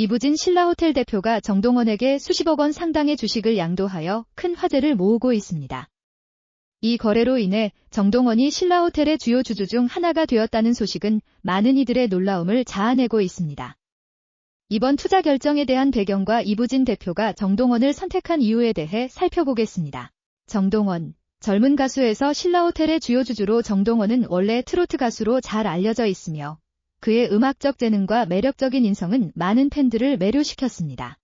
이부진 신라호텔 대표가 정동원에게 수십억 원 상당의 주식을 양도하여 큰 화제를 모으고 있습니다. 이 거래로 인해 정동원이 신라호텔의 주요 주주 중 하나가 되었다는 소식은 많은 이들의 놀라움을 자아내고 있습니다. 이번 투자 결정에 대한 배경과 이부진 대표가 정동원을 선택한 이유에 대해 살펴보겠습니다. 정동원, 젊은 가수에서 신라호텔의 주요 주주로 정동원은 원래 트로트 가수로 잘 알려져 있으며 그의 음악적 재능과 매력적인 인성은 많은 팬들을 매료시켰습니다.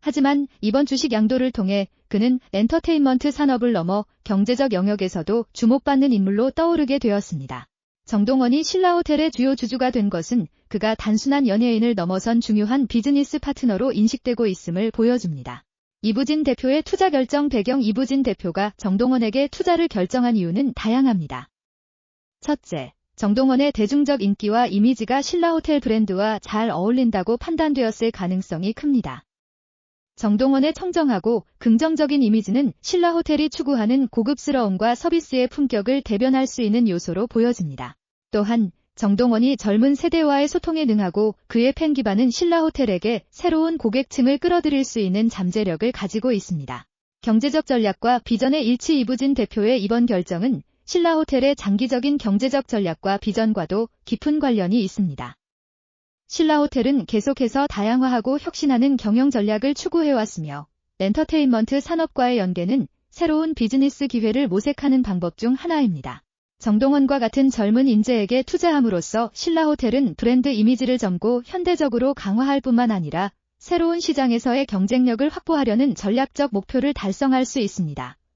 하지만 이번 주식 양도를 통해 그는 엔터테인먼트 산업을 넘어 경제적 영역에서도 주목받는 인물로 떠오르게 되었습니다. 정동원이 신라호텔의 주요 주주가 된 것은 그가 단순한 연예인을 넘어선 중요한 비즈니스 파트너로 인식되고 있음을 보여줍니다. 이부진 대표의 투자 결정 배경 이부진 대표가 정동원에게 투자를 결정한 이유는 다양합니다. 첫째, 정동원의 대중적 인기와 이미지가 신라호텔 브랜드와 잘 어울린다고 판단되었을 가능성이 큽니다. 정동원의 청정하고 긍정적인 이미지는 신라호텔이 추구하는 고급스러움과 서비스의 품격을 대변할 수 있는 요소로 보여집니다. 또한 정동원이 젊은 세대와의 소통에 능하고 그의 팬 기반은 신라호텔에게 새로운 고객층을 끌어들일 수 있는 잠재력을 가지고 있습니다. 경제적 전략과 비전의 일치 이부진 대표의 이번 결정은 신라 호텔의 장기적인 경제적 전략과 비전과도 깊은 관련이 있습니다. 신라 호텔은 계속해서 다양화하고 혁신하는 경영 전략을 추구해왔으며 엔터테인먼트 산업과의 연계는 새로운 비즈니스 기회를 모색하는 방법 중 하나입니다. 정동원과 같은 젊은 인재에게 투자함으로써 신라 호텔은 브랜드 이미지를 점고 현대적으로 강화할 뿐만 아니라 새로운 시장에서의 경쟁력을 확보하려는 전략적 목표를 달성할 수 있습니다.